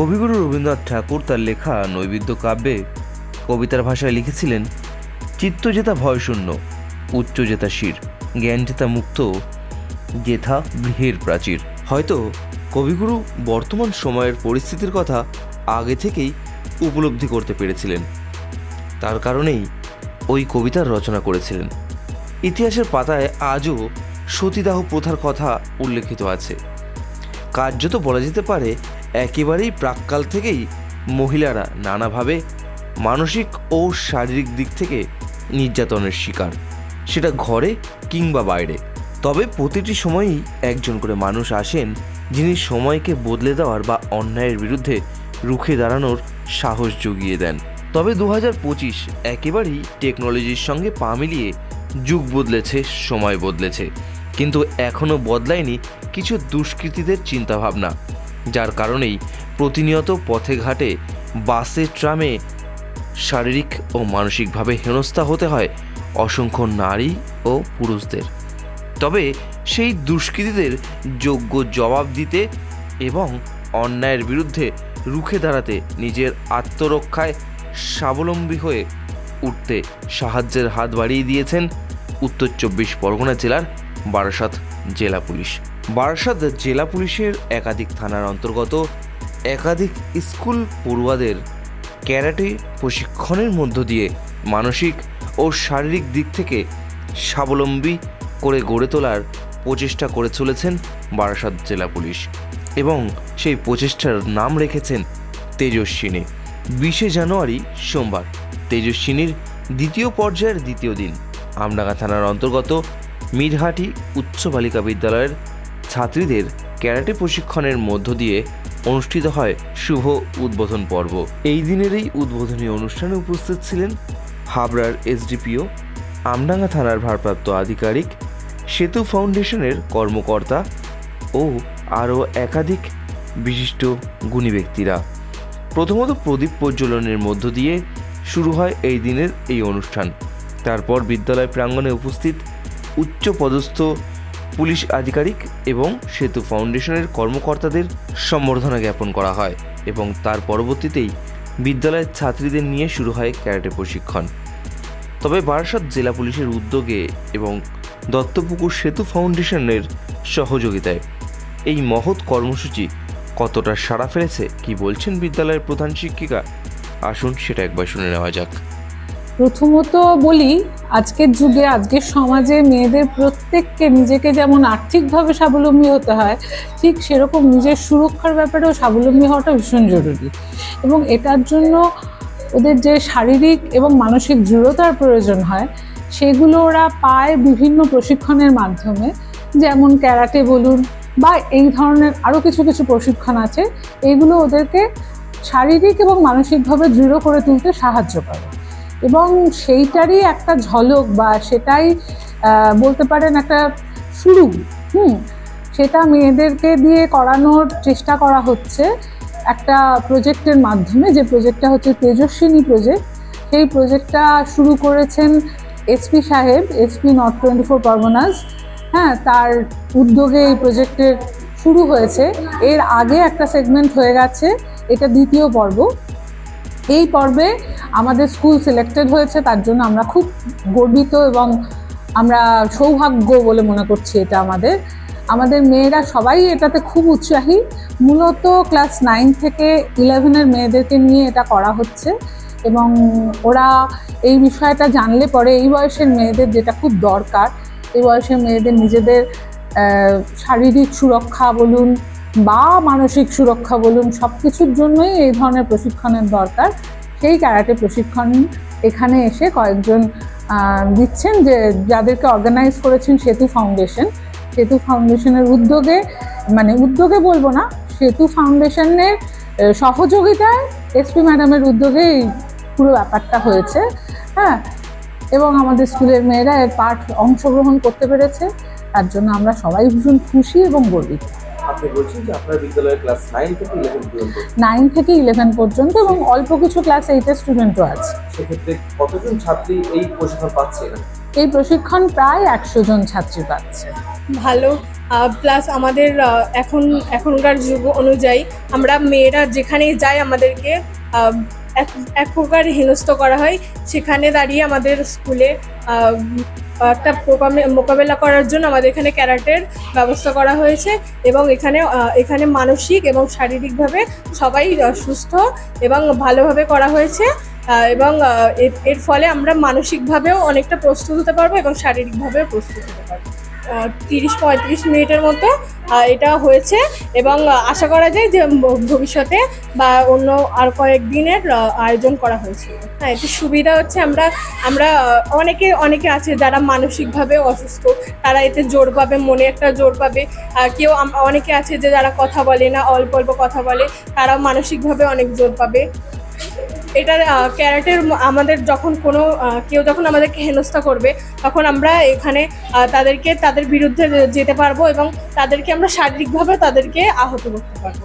কবিগুরু রবীন্দ্রনাথ ঠাকুর তার লেখা নৈবেদ্য কাব্যে কবিতার ভাষায় লিখেছিলেন চিত্ত জেতা ভয়শূন্য উচ্চ জেতা শির জ্ঞান জেতা মুক্ত জেথা গৃহের প্রাচীর। হয়তো কবিগুরু বর্তমান সময়ের পরিস্থিতির কথা আগে থেকেই উপলব্ধি করতে পেরেছিলেন। তার কারণেই ওই কবিতার রচনা করেছিলেন। ইতিহাসের পাতায় আজও সতীদাহ প্রথার কথা উল্লেখিত আছে। কার্যত বলা যেতে পারে একেবারেই প্রাককাল থেকেই মহিলারা নানাভাবে মানসিক ও শারীরিক দিক থেকে নির্যাতনের শিকার। সেটা ঘরে কিংবা বাইরে। তবে প্রতিটি সময়ই একজন করে মানুষ আসেন যিনি সময়কে বদলে দেওয়ার বা অন্যায়ের বিরুদ্ধে রুখে দাঁড়ানোর সাহস জুগিয়ে দেন। তবে দু হাজার পঁচিশ একেবারেই টেকনোলজির সঙ্গে পা মিলিয়ে যুগ বদলেছে, সময় বদলেছে। কিন্তু এখনও বদলায়নি কিছু দুষ্কৃতীদের চিন্তাভাবনা। যার কারণেই প্রতিনিয়ত পথে ঘাটে বাসে, ট্রামে শারীরিক ও মানসিকভাবে হেনস্থা হতে হয় অসংখ্য নারী ও পুরুষদের। তবে সেই দুষ্কৃতীদের যোগ্য জবাব দিতে এবং অন্যায়ের বিরুদ্ধে রুখে দাঁড়াতে নিজের আত্মরক্ষায় স্বাবলম্বী হয়ে উঠতে সাহায্যের হাত বাড়িয়ে দিয়েছেন উত্তর চব্বিশ পরগনা জেলার বারাসাত জেলা পুলিশ। বারাসাত জেলা পুলিশের একাধিক থানার অন্তর্গত একাধিক স্কুল পড়ুয়াদের ক্যারাটে প্রশিক্ষণের মধ্য দিয়ে মানসিক ও শারীরিক দিক থেকে স্বাবলম্বী করে গড়ে তোলার প্রচেষ্টা করে চলেছেন বারাসাত জেলা পুলিশ এবং সেই প্রচেষ্টার নাম রেখেছেন তেজস্বিনী। বিশে জানুয়ারি সোমবার, তেজস্বিনীর দ্বিতীয় পর্যায়ের দ্বিতীয় দিন, আমডাঙ্গা থানার অন্তর্গত মিরহাটি উচ্চ বালিকা বিদ্যালয়ের ছাত্রীদের ক্যারাটে প্রশিক্ষণের মধ্য দিয়ে অনুষ্ঠিত হয় শুভ উদ্বোধন পর্ব। এই দিনের এই উদ্বোধনী অনুষ্ঠানে উপস্থিত ছিলেন হাবড়ার এসডিপিও, আমডাঙ্গা থানার ভারপ্রাপ্ত আধিকারিক সেতু ফাউন্ডেশনের কর্মকর্তা ও আরও একাধিক বিশিষ্ট গুণী ব্যক্তিরা। প্রথমত প্রদীপ প্রজ্বলনের মধ্য দিয়ে শুরু হয় এই দিনের এই অনুষ্ঠান। তারপর বিদ্যালয় প্রাঙ্গণে উপস্থিত উচ্চ পদস্থ পুলিশ আধিকারিক এবং সেতু ফাউন্ডেশনের কর্মকর্তাদের সম্বর্ধনা জ্ঞাপন করা হয় এবং তার পরবর্তীতেই বিদ্যালয়ের ছাত্রীদের নিয়ে শুরু হয় ক্যারাটে প্রশিক্ষণ। তবে বারাসাত জেলা পুলিশের উদ্যোগে এবং দত্তপুকুর সেতু ফাউন্ডেশনের সহযোগিতায় এই মহৎ কর্মসূচি কতটা সাড়া ফেলেছে, কি বলছেন বিদ্যালয়ের প্রধান শিক্ষিকা? আসুন সেটা একবার শুনে নেওয়া যাক। প্রথমত বলি, আজকের যুগে, আজকের সমাজে মেয়েদের প্রত্যেককে নিজেকে যেমন আর্থিকভাবে স্বাবলম্বী হতে হয়, ঠিক সেরকম নিজের সুরক্ষার ব্যাপারেও স্বাবলম্বী হওয়াটা ভীষণ জরুরি। এবং এটার জন্য ওদের যে শারীরিক এবং মানসিক দৃঢ়তার প্রয়োজন হয়, সেগুলো ওরা পায় বিভিন্ন প্রশিক্ষণের মাধ্যমে। যেমন ক্যারাটে বলুন বা এই ধরনের আরও কিছু কিছু প্রশিক্ষণ আছে, এগুলো ওদেরকে শারীরিক এবং মানসিকভাবে দৃঢ় করে তুলতে সাহায্য করে। এবং সেইটারই একটা ঝলক বা সেটাই বলতে পারেন একটা শুরু, হুম, সেটা মেয়েদেরকে দিয়ে করানোর চেষ্টা করা হচ্ছে একটা প্রজেক্টের মাধ্যমে, যে প্রজেক্টটা হচ্ছে তেজস্বিনী প্রজেক্ট। সেই প্রজেক্টটা শুরু করেছেন এসপি সাহেব SP north twenty four Parganas হ্যাঁ তার উদ্যোগে এই প্রজেক্টের শুরু হয়েছে। এর আগে একটা সেগমেন্ট হয়ে গেছে, এটা দ্বিতীয় পর্ব। এই পর্বে আমাদের স্কুল সিলেক্টেড হয়েছে, তার জন্য আমরা খুব গর্বিত এবং আমরা সৌভাগ্য বলে মনে করছি এটা আমাদের। আমাদের মেয়েরা সবাই এটাতে খুব উৎসাহী। মূলত ক্লাস নাইন থেকে ইলেভেনের মেয়েদেরকে নিয়ে এটা করা হচ্ছে এবং ওরা এই বিষয়টা জানলে পরে এই বয়সের মেয়েদের যেটা খুব দরকার, এই বয়সের মেয়েদের নিজেদের শারীরিক সুরক্ষা বলুন বা মানসিক সুরক্ষা বলুন সব কিছুর জন্যই এই ধরনের প্রশিক্ষণের দরকার। সেই ক্যারাটে প্রশিক্ষণ এখানে এসে কয়েকজন দিচ্ছেন যে যাদেরকে অর্গানাইজ করেছেন সেতু ফাউন্ডেশন সেতু ফাউন্ডেশনের উদ্যোগে মানে উদ্যোগে বলব না, সেতু ফাউন্ডেশনের সহযোগিতায় এসপি ম্যাডামের উদ্যোগে এই পুরো ব্যাপারটা হয়েছে। হ্যাঁ এবং আমাদের স্কুলের মেয়েরা এর পাঠ অংশগ্রহণ করতে পেরেছে। তার জন্য আমরা সবাই ভীষণ খুশি এবং গর্বিত। আপনি বলছেন যে আপনার বিদ্যালয়ের ক্লাস নাইন থেকে ইলেভেন পর্যন্ত। নাইন থেকে ইলেভেন পর্যন্ত এবং অল্প কিছু ক্লাস এইটের স্টুডেন্টও আছে। সেক্ষেত্রে কতজন ছাত্রী এই প্রশিক্ষণ পাচ্ছে এই প্রশিক্ষণ প্রায় একশো জন ছাত্রী পাচ্ছে। ভালো। প্লাস আমাদের এখন এখনকার যুগ অনুযায়ী আমরা মেয়েরা যেখানেই যাই আমাদেরকে আহ, এক প্রকার হেনস্থ করা হয়। সেখানে দাঁড়িয়ে আমাদের স্কুলে একটা মোকাবেলা করার জন্য আমাদের এখানে ক্যারাটের ব্যবস্থা করা হয়েছে এবং এখানে এখানে মানসিক এবং শারীরিকভাবে সবাই সুস্থ এবং ভালোভাবে করা হয়েছে। এবং এর ফলে আমরা মানসিকভাবেও অনেকটা প্রস্তুত হতে পারব এবং শারীরিকভাবেও প্রস্তুত হতে পারব। তিরিশ পঁয়ত্রিশ মিনিটের মতো এটা হয়েছে এবং আশা করা যায় যে ভবিষ্যতে বা অন্য আর কয়েক দিনের আয়োজন করা হয়েছে। হ্যাঁ এতে সুবিধা হচ্ছে আমরা আমরা অনেকে অনেকে আছে যারা মানসিকভাবে অসুস্থ, তারা এতে জোর পাবে, মনে একটা জোর পাবে। কেউ অনেকে আছে যে যারা কথা বলে না, অল্প অল্প কথা বলে, তারাও মানসিকভাবে অনেক জোর পাবে। এটার ক্যারেটের আমাদের যখন কোনো কেউ যখন আমাদেরকে হেনস্থা করবে, তখন আমরা এখানে তাদেরকে, তাদের বিরুদ্ধে যেতে পারব এবং তাদেরকে আমরা শারীরিকভাবে তাদেরকে আহত করতে পারব।